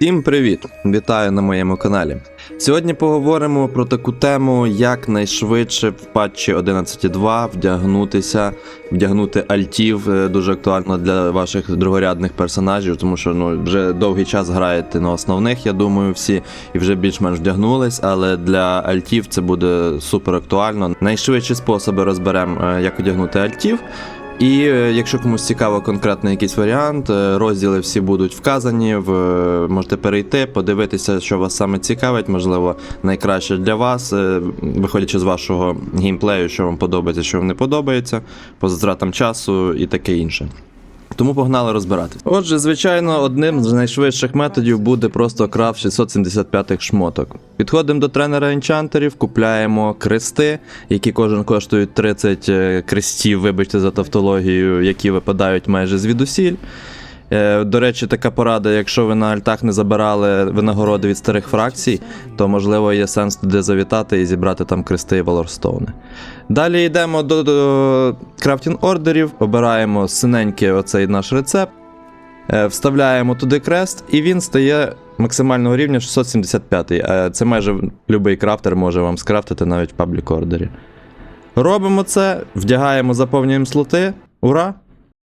Всім привіт! Вітаю на моєму каналі. Сьогодні поговоримо про таку тему, як найшвидше в патчі 11.2 вдягнутися, вдягнути альтів. Е, Дуже актуально для ваших другорядних персонажів, тому що ну вже довгий час граєте на основних, я думаю, всі і вже більш-менш вдягнулись, але для альтів це буде супер актуально. Найшвидші способи розберемо, е, як одягнути альтів. І е, якщо комусь цікаво конкретний якийсь варіант, е, розділи всі будуть вказані. В можете перейти, подивитися, що вас саме цікавить, можливо, найкраще для вас, е, виходячи з вашого геймплею, що вам подобається, що вам не подобається, по затратам часу і таке інше. Тому погнали розбиратись. Отже, звичайно, одним з найшвидших методів буде просто крафт 675 шмоток. Підходимо до тренера енчантерів, купляємо крести, які кожен коштує 30 е, крестів, вибачте за тавтологію, які випадають майже звідусіль. Е, До речі, така порада, якщо ви на альтах не забирали винагороди від старих фракцій, то можливо є сенс туди завітати і зібрати там крести і валорстоуни. Далі йдемо до, до крафтінг ордерів, обираємо синенький оцей наш рецепт, е, вставляємо туди крест, і він стає максимального рівня 675. Е, Це майже будь-який крафтер може вам скрафтити навіть в паблік ордері. Робимо це, вдягаємо, заповнюємо слоти. Ура!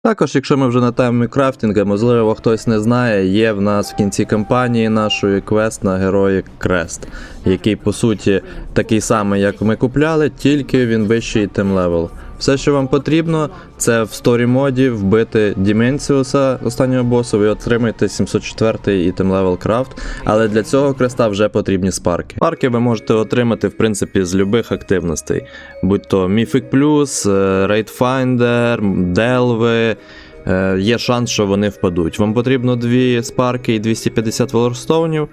Також, якщо ми вже на темі крафтінга, можливо, хтось не знає, є в нас в кінці кампанії нашої квест на герої Крест, який по суті такий самий, як ми купляли, тільки він вищий тим левел. Все, що вам потрібно, це в сторі моді вбити Діменціуса останнього босу, ви отримаєте 704 і левел крафт. Але для цього креста вже потрібні спарки. Спарки ви можете отримати в принципі з любих активностей, будь то е, Raid Finder, Делви. Є шанс, що вони впадуть. Вам потрібно дві спарки і 250 волорстоунів.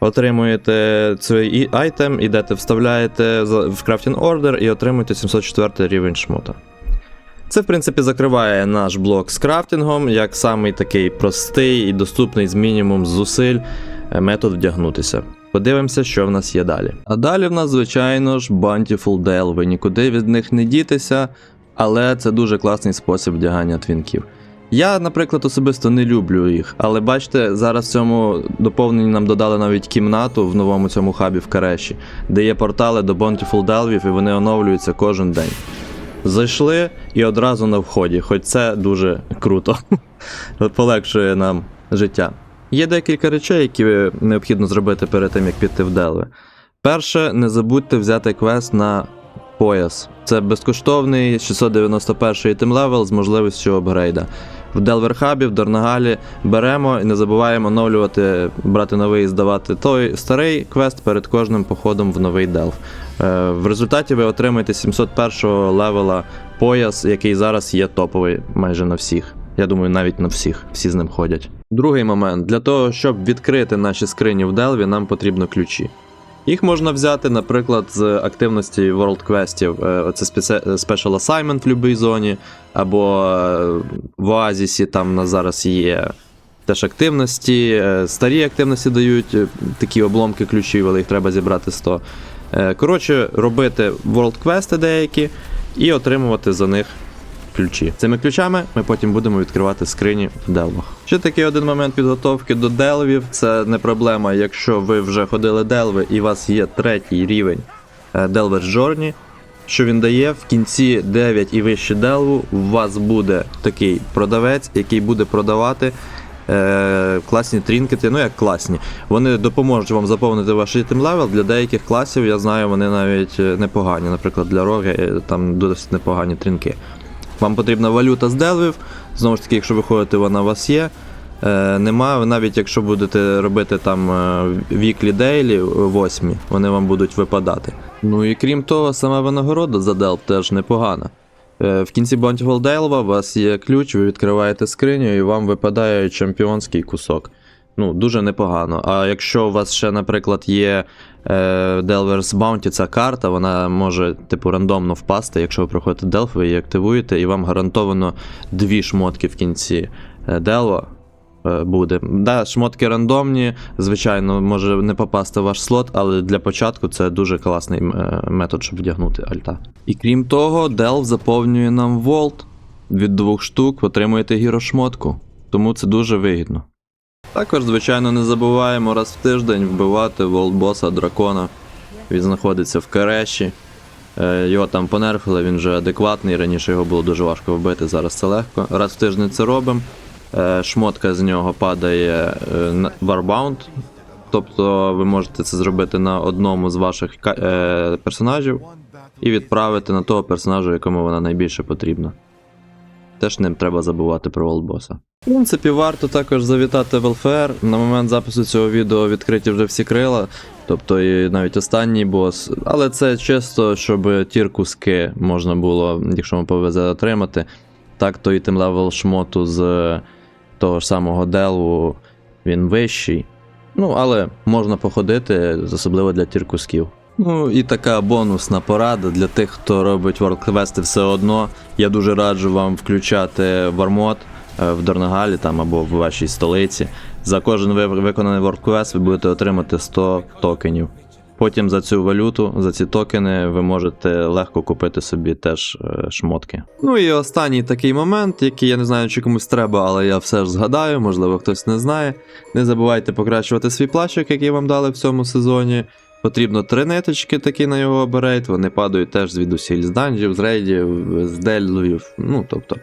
Отримуєте цей айтем, ідете, вставляєте в крафтінг ордер і отримуєте 704 рівень шмота. Це, в принципі, закриває наш блок з крафтингом як самий такий простий і доступний з мінімум зусиль е, метод вдягнутися. Подивимося, що в нас є далі. А далі в нас, звичайно ж, Bountiful. Ви нікуди від них не дітеся, але це дуже класний спосіб вдягання твінків. Я, наприклад, особисто не люблю їх, але бачите, зараз в цьому доповненні нам додали навіть кімнату в новому цьому хабі в Кареші, де є портали до Bountiful Delvів, і вони оновлюються кожен день. Зайшли і одразу на вході, хоч це дуже круто. Полегшує нам життя. Є декілька речей, які необхідно зробити перед тим, як піти в Делви. Перше, не забудьте взяти квест на пояс. Це безкоштовний 691 тим левел з можливістю апгрейда. В Делверхабі, в Дорнагалі беремо і не забуваємо оновлювати, брати новий і здавати той старий квест перед кожним походом в новий Делв. Е, В результаті ви отримаєте 701 левела пояс, який зараз є топовий майже на всіх. Я думаю, навіть на всіх, всі з ним ходять. Другий момент: для того, щоб відкрити наші скрині в Делві, нам потрібно ключі. Їх можна взяти, наприклад, з активності World Questів. Е, спеце- Special Assignment в будь-якій зоні, або е, в Оазісі там у нас зараз є теж активності. Е, Старі активності дають такі обломки ключів, але їх треба зібрати 100. Е, Коротше, робити World Quest деякі і отримувати за них ключі. Цими ключами ми потім будемо відкривати скрині в делвах. Ще такий один момент підготовки до делвів. Це не проблема, якщо ви вже ходили делви і у вас є третій рівень е, Delver's Journey. Що він дає в кінці 9 і вище делву, у вас буде такий продавець, який буде продавати е, класні трінкети. Ну як класні. Вони допоможуть вам заповнити ваш левел. Для деяких класів я знаю, вони навіть е, непогані. Наприклад, для роги е, там досить непогані трінки. Вам потрібна валюта з делвів. Знову ж таки, якщо ви ходите, вона у вас є. Е, нема, навіть якщо будете робити там віклі дейлі восьмі, вони вам будуть випадати. Ну і крім того, сама винагорода за делв теж непогана. Е, в кінці Bountiful Delva у вас є ключ, ви відкриваєте скриню і вам випадає чемпіонський кусок. Ну, дуже непогано. А якщо у вас ще, наприклад, є е, Delver's Bounty, ця карта, вона може, типу, рандомно впасти, якщо ви проходите Делф, ви її активуєте, і вам гарантовано дві шмотки в кінці е, Делва е, буде. Да, шмотки рандомні, звичайно, може не попасти в ваш слот, але для початку це дуже класний е, метод, щоб вдягнути альта. І крім того, Delv заповнює нам Волт. Від двох штук отримуєте гірошмотку, тому це дуже вигідно. Також, звичайно, не забуваємо раз в тиждень вбивати волбоса дракона. Він знаходиться в Кереші. Е, Його там понерфили, він вже адекватний. Раніше його було дуже важко вбити, зараз це легко. Раз в тиждень це робимо. Е, Шмотка з нього падає е, на Warbound. Тобто ви можете це зробити на одному з ваших е, персонажів і відправити на того персонажа, якому вона найбільше потрібна. Теж не треба забувати про волбоса. В принципі, варто також завітати в ЛФР. На момент запису цього відео відкриті вже всі крила, тобто і навіть останній бос. Але це чисто, щоб тір куски можна було, якщо вам повезе отримати. Так, то і тим левел шмоту з того ж самого Делу він вищий. Ну, але можна походити, особливо для тір кусків. Ну і така бонусна порада для тих, хто робить ворквести все одно. Я дуже раджу вам включати вармод е, в Дорнагалі там або в вашій столиці. За кожен ви- виконаний ворквест ви будете отримати 100 токенів. Потім за цю валюту, за ці токени, ви можете легко купити собі теж е, шмотки. Ну і останній такий момент, який я не знаю, чи комусь треба, але я все ж згадаю, можливо, хтось не знає. Не забувайте покращувати свій плащик, який вам дали в цьому сезоні. Потрібно три ниточки такі на його оберейт, вони падають теж звідусіль з данжів, з рейдів, з дельлів, ну тобто.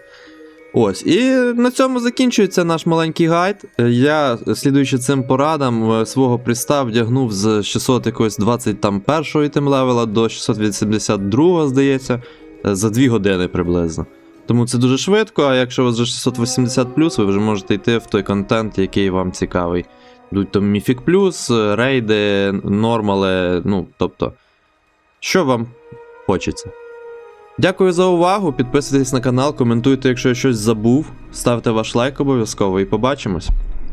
Ось, і на цьому закінчується наш маленький гайд. Я, слідуючи цим порадам, е, свого приста вдягнув з 600 якогось 21 тим левела до 682, здається, е, за 2 години приблизно. Тому це дуже швидко, а якщо у вас вже 680 ви вже можете йти в той контент, який вам цікавий. Будуть там Міфік Плюс, рейди, нормали, ну, тобто, що вам хочеться. Дякую за увагу. Підписуйтесь на канал, коментуйте, якщо я щось забув. Ставте ваш лайк обов'язково і побачимось.